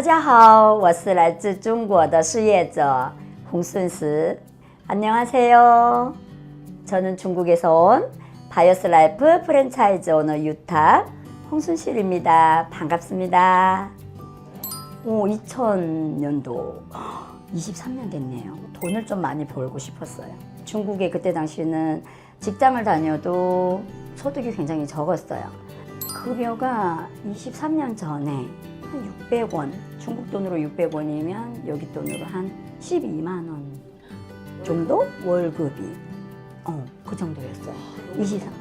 大家好，我是来自中国的事业者洪顺实。 안녕하세요. 저는 중국에서 온 바이오스 라이프 프랜차이즈 오너 유타 홍순실입니다. 반갑습니다. 오, 2000년도 23년 됐네요. 돈을 좀 많이 벌고 싶었어요. 중국에 그때 당시는 직장을 다녀도 소득이 굉장히 적었어요. 급여가 23년 전에 한 600원, 중국 돈으로 600원이면 여기 돈으로 한 12만 원 정도 월급이 어, 그 정도였어요. 23.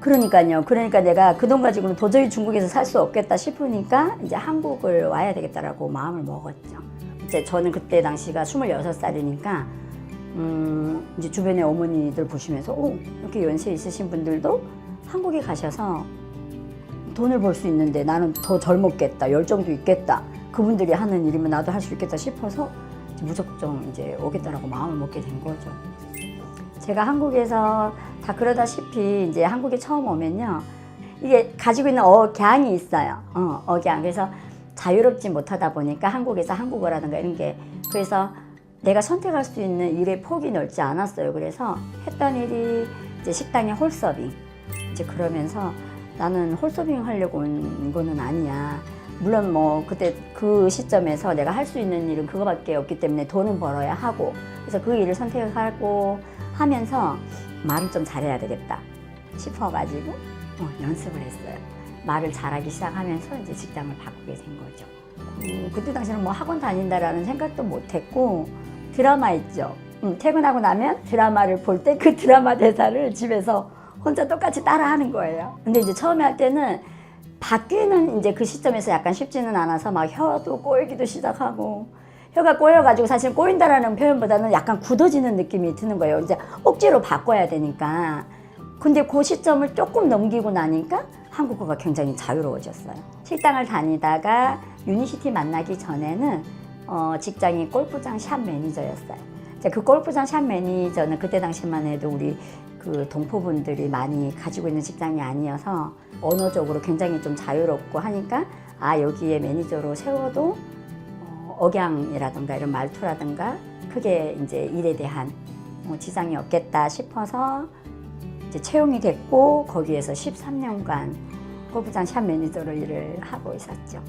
그러니까요. 그러니까 내가 그 돈 가지고는 도저히 중국에서 살 수 없겠다 싶으니까 이제 한국을 와야 되겠다라고 마음을 먹었죠. 이제 저는 그때 당시가 26살이니까 음, 이제 주변의 어머니들 보시면서 오, 이렇게 연세 있으신 분들도 한국에 가셔서 돈을 벌 수 있는데 나는 더 젊었겠다, 열정도 있겠다. 그분들이 하는 일이면 나도 할 수 있겠다 싶어서 이제 무작정 이제 오겠다라고 마음을 먹게 된 거죠. 제가 한국에서 다 그러다시피 이제 한국에 처음 오면요. 이게 가지고 있는 억양이 있어요. 어, 억양. 그래서 자유롭지 못하다 보니까 한국에서 한국어라든가 이런 게 그래서 내가 선택할 수 있는 일의 폭이 넓지 않았어요. 그래서 했던 일이 이제 식당의 홀서빙. 이제 그러면서 나는 홀서빙 하려고 온 거는 아니야. 물론 뭐 그때 그 시점에서 내가 할 수 있는 일은 그거밖에 없기 때문에 돈은 벌어야 하고 그래서 그 일을 선택하고 하면서 말을 좀 잘해야 되겠다 싶어가지고 어, 연습을 했어요. 말을 잘하기 시작하면서 이제 직장을 바꾸게 된 거죠. 음, 그때 당시에는 뭐 학원 다닌다라는 생각도 못했고 드라마 있죠. 음, 퇴근하고 나면 드라마를 볼 때 그 드라마 대사를 집에서 혼자 똑같이 따라하는 거예요. 근데 이제 처음에 할 때는 바뀌는 이제 그 시점에서 약간 쉽지는 않아서 막 혀도 꼬이기도 시작하고 혀가 꼬여가지고 사실 꼬인다라는 표현보다는 약간 굳어지는 느낌이 드는 거예요. 이제 억지로 바꿔야 되니까. 근데 그 시점을 조금 넘기고 나니까 한국어가 굉장히 자유로워졌어요. 식당을 다니다가 유니시티 만나기 전에는 어, 직장이 골프장 샵 매니저였어요. 그 골프장 샵 매니저는 그때 당시만 해도 우리 그 동포분들이 많이 가지고 있는 직장이 아니어서 언어적으로 굉장히 좀 자유롭고 하니까 아 여기에 매니저로 세워도 어, 억양이라든가 이런 말투라든가 크게 이제 일에 대한 뭐 지장이 없겠다 싶어서 이제 채용이 됐고 거기에서 13년간 골프장 샵 매니저로 일을 하고 있었죠.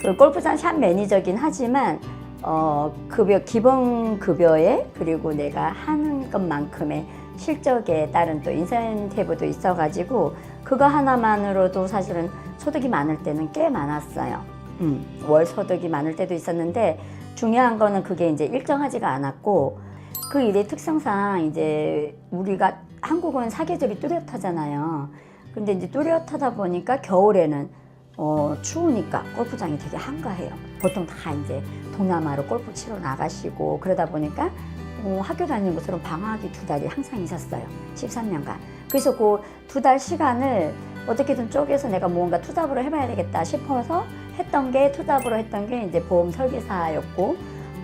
그 골프장 샵 매니저긴 하지만 어 급여 기본 급여에 그리고 내가 하는 것만큼의 실적에 따른 또 인센티브도 있어가지고 그거 하나만으로도 사실은 소득이 많을 때는 꽤 많았어요. 음, 월 소득이 많을 때도 있었는데 중요한 거는 그게 이제 일정하지가 않았고 그 일의 특성상 이제 우리가 한국은 사계절이 뚜렷하잖아요. 근데 이제 뚜렷하다 보니까 겨울에는 어, 추우니까 골프장이 되게 한가해요. 보통 다 이제 동남아로 골프 치러 나가시고 그러다 보니까 어, 학교 다니는 곳으로 방학이 두 달이 항상 있었어요. 13년간. 그래서 그 두 달 시간을 어떻게든 쪼개서 내가 무언가 투잡으로 해봐야 되겠다 싶어서 했던 게 투잡으로 했던 게 이제 보험 설계사였고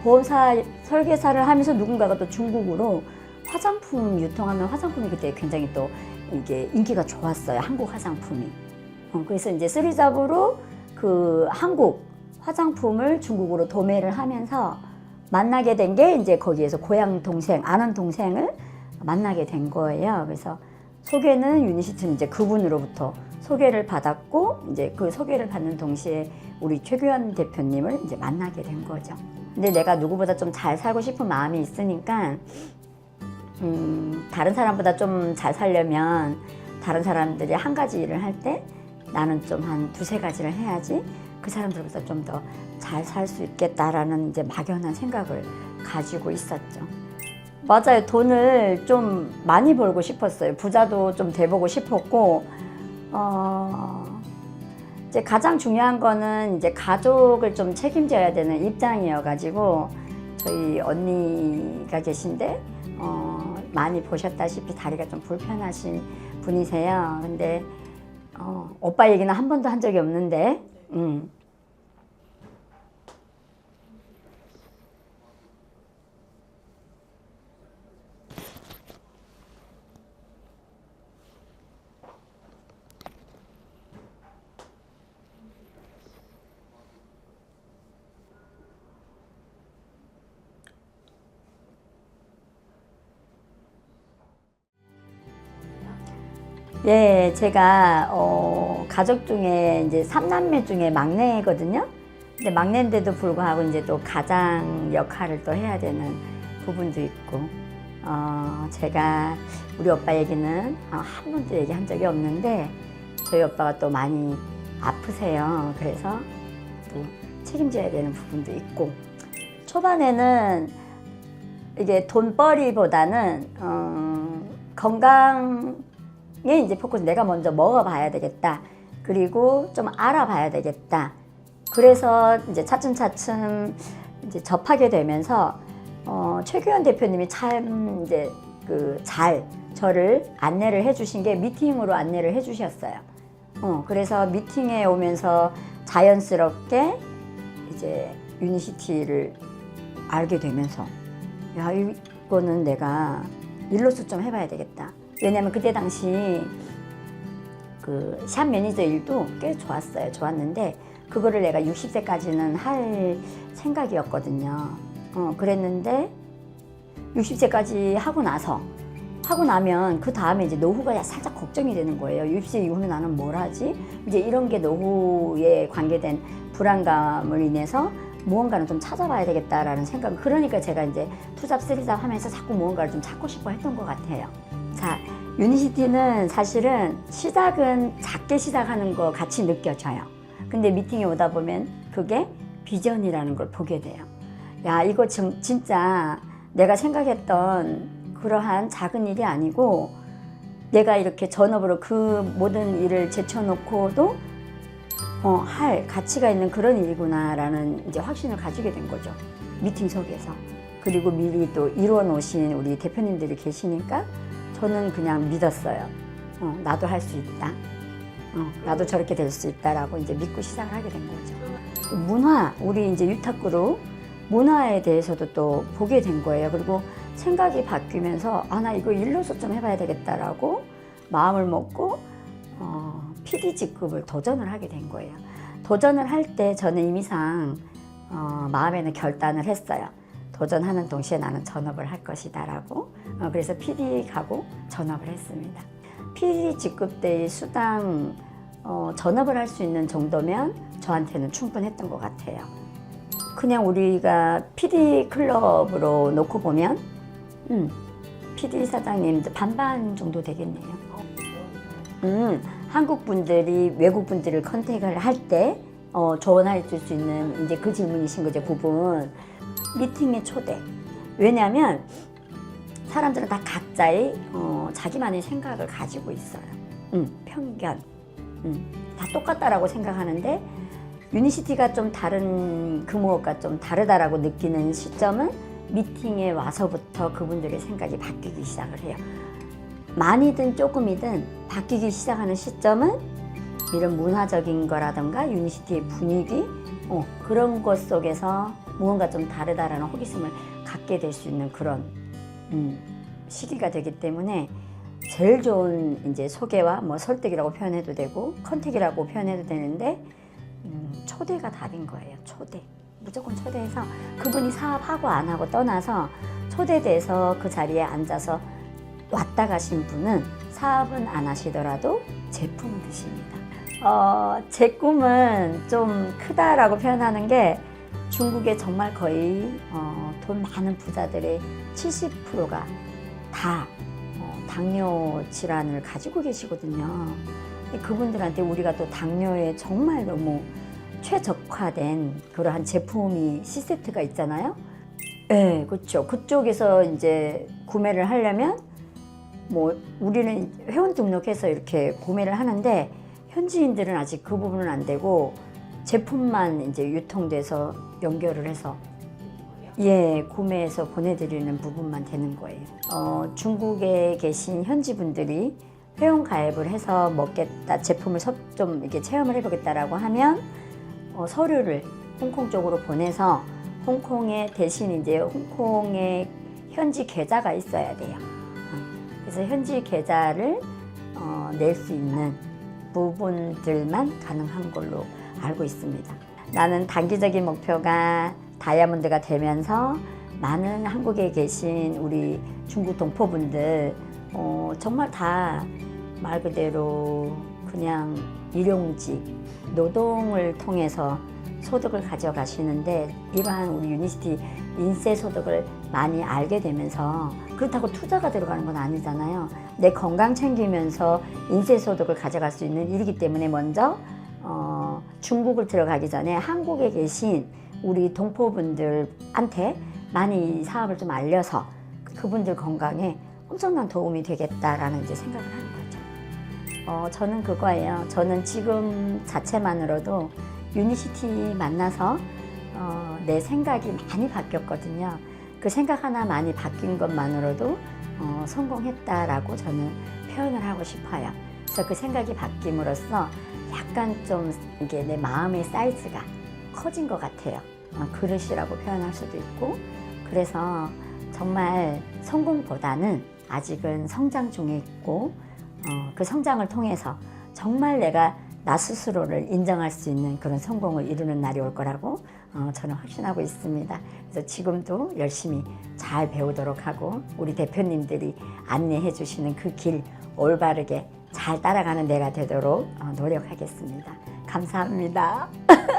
보험사 설계사를 하면서 누군가가 또 중국으로 화장품 유통하면 화장품이 그때 굉장히 또 이게 인기가 좋았어요. 한국 화장품이. 어, 그래서 이제 쓰리잡으로 그 한국 화장품을 중국으로 도매를 하면서 만나게 된 게 이제 거기에서 고향 동생, 아는 동생을 만나게 된 거예요. 그래서 소개는 유니시티는 이제 그분으로부터 소개를 받았고 이제 그 소개를 받는 동시에 우리 최규현 대표님을 이제 만나게 된 거죠. 근데 내가 누구보다 좀 잘 살고 싶은 마음이 있으니까 음, 다른 사람보다 좀 잘 살려면 다른 사람들이 한 가지 일을 할 때 나는 좀 한 두세 가지를 해야지 그 사람들보다 좀 더 잘 살 수 있겠다라는 이제 막연한 생각을 가지고 있었죠. 맞아요. 돈을 좀 많이 벌고 싶었어요. 부자도 좀 돼보고 싶었고, 어, 이제 가장 중요한 거는 이제 가족을 좀 책임져야 되는 입장이어가지고, 저희 언니가 계신데, 어, 많이 보셨다시피 다리가 좀 불편하신 분이세요. 근데, 어, 오빠 얘기는 한 번도 한 적이 없는데, 음. 예, 제가 어, 가족 중에 이제 삼남매 중에 막내거든요. 근데 막내인데도 불구하고 이제 또 가장 역할을 또 해야 되는 부분도 있고, 어, 제가 우리 오빠 얘기는 어, 한 번도 얘기한 적이 없는데 저희 오빠가 또 많이 아프세요. 그래서 또 책임져야 되는 부분도 있고 초반에는 이게 돈벌이보다는 어, 건강 에 이제 포커스 내가 먼저 먹어봐야 되겠다. 그리고 좀 알아봐야 되겠다. 그래서 이제 차츰차츰 이제 접하게 되면서 어, 최규현 대표님이 참 이제 그 잘 저를 안내를 해주신 게 미팅으로 안내를 해주셨어요. 어, 그래서 미팅에 오면서 자연스럽게 이제 유니시티를 알게 되면서 야 이거는 내가 일로서 좀 해봐야 되겠다. 왜냐면 그때 당시 그 샵 매니저 일도 꽤 좋았어요. 좋았는데 그거를 내가 60세까지는 할 생각이었거든요. 어, 그랬는데 60세까지 하고 나서 하고 나면 그 다음에 이제 노후가 살짝 걱정이 되는 거예요. 60세 이후에 나는 뭘 하지? 이제 이런 게 노후에 관계된 불안감을 인해서 무언가는 좀 찾아봐야 되겠다라는 생각. 그러니까 제가 이제 투잡 쓰리잡 하면서 자꾸 무언가를 좀 찾고 싶어 했던 것 같아요. 자, 유니시티는 사실은 시작은 작게 시작하는 거 같이 느껴져요. 근데 미팅에 오다 보면 그게 비전이라는 걸 보게 돼요. 야, 이거 진- 진짜 내가 생각했던 그러한 작은 일이 아니고 내가 이렇게 전업으로 그 모든 일을 제쳐놓고도 어, 할 가치가 있는 그런 일이구나라는 이제 확신을 가지게 된 거죠. 미팅 속에서. 그리고 미리 또 이루어 놓으신 우리 대표님들이 계시니까 저는 그냥 믿었어요. 어, 나도 할 수 있다. 어, 나도 저렇게 될 수 있다라고 이제 믿고 시작을 하게 된 거죠. 문화, 우리 이제 유탁그룹 문화에 대해서도 또 보게 된 거예요. 그리고 생각이 바뀌면서 아, 나 이거 일로서 좀 해봐야 되겠다라고 마음을 먹고 어, PD 직급을 도전을 하게 된 거예요. 도전을 할 때 저는 이미상 어, 마음에는 결단을 했어요. 도전하는 동시에 나는 전업을 할 것이다 라고. 어, 그래서 PD 가고 전업을 했습니다. PD 직급 때의 수당 어, 전업을 할 수 있는 정도면 저한테는 충분했던 것 같아요. 그냥 우리가 PD 클럽으로 놓고 보면, 음, PD 사장님 반반 정도 되겠네요. 음, 한국 분들이 외국 분들을 컨택을 할 때 어, 조언해 줄수 있는 이제 그 질문이신 거죠 부분. 미팅의 초대. 왜냐하면 사람들은 다 각자의 어, 자기만의 생각을 가지고 있어요. 음, 편견. 음, 다 똑같다라고 생각하는데 유니시티가 좀 다른 그 무엇과 좀 다르다라고 느끼는 시점은 미팅에 와서부터 그분들의 생각이 바뀌기 시작을 해요. 많이든 조금이든 바뀌기 시작하는 시점은 이런 문화적인 거라던가 유니시티의 분위기 어, 그런 것 속에서 무언가 좀 다르다라는 호기심을 갖게 될 수 있는 그런 음, 시기가 되기 때문에 제일 좋은 이제 소개와 뭐 설득이라고 표현해도 되고 컨택이라고 표현해도 되는데 음, 초대가 답인 거예요. 초대 무조건 초대해서 그분이 사업하고 안 하고 떠나서 초대돼서 그 자리에 앉아서 왔다 가신 분은 사업은 안 하시더라도 제품은 드십니다. 어, 제 꿈은 좀 크다라고 표현하는 게 중국에 정말 거의 어, 돈 많은 부자들의 70%가 다 어, 당뇨 질환을 가지고 계시거든요. 그분들한테 우리가 또 당뇨에 정말 너무 최적화된 그러한 제품이 C세트가 있잖아요. 네, 그렇죠. 그쪽에서 이제 구매를 하려면 뭐 우리는 회원 등록해서 이렇게 구매를 하는데 현지인들은 아직 그 부분은 안 되고 제품만 이제 유통돼서 연결을 해서 예 구매해서 보내드리는 부분만 되는 거예요. 어, 중국에 계신 현지 분들이 회원 가입을 해서 먹겠다 제품을 섭- 좀 이렇게 체험을 해보겠다라고 하면 어, 서류를 홍콩 쪽으로 보내서 홍콩에 대신 이제 홍콩의 현지 계좌가 있어야 돼요. 그래서 현지 계좌를 어, 낼수 있는 부분들만 가능한 걸로 알고 있습니다. 나는 단기적인 목표가 다이아몬드가 되면서 많은 한국에 계신 우리 중국 동포분들 어, 정말 다 말 그대로 그냥 일용직 노동을 통해서 소득을 가져가시는데 이러한 우리 유니시티 인세 소득을 많이 알게 되면서 그렇다고 투자가 들어가는 건 아니잖아요. 내 건강 챙기면서 인세 소득을 가져갈 수 있는 일이기 때문에 먼저 어, 중국을 들어가기 전에 한국에 계신 우리 동포분들한테 많이 이 사업을 좀 알려서 그분들 건강에 엄청난 도움이 되겠다라는 이제 생각을 하는 거죠. 어, 저는 그거예요. 저는 지금 자체만으로도 유니시티 만나서 어, 내 생각이 많이 바뀌었거든요. 그 생각 하나 많이 바뀐 것만으로도 어, 성공했다라고 저는 표현을 하고 싶어요. 그래서 그 생각이 바뀜으로써 약간 좀 이게 내 마음의 사이즈가 커진 것 같아요. 어, 그릇이라고 표현할 수도 있고. 그래서 정말 성공보다는 아직은 성장 중에 있고, 어, 그 성장을 통해서 정말 내가 나 스스로를 인정할 수 있는 그런 성공을 이루는 날이 올 거라고 어, 저는 확신하고 있습니다. 그래서 지금도 열심히 잘 배우도록 하고 우리 대표님들이 안내해 주시는 그 길 올바르게 잘 따라가는 내가 되도록 어, 노력하겠습니다. 감사합니다.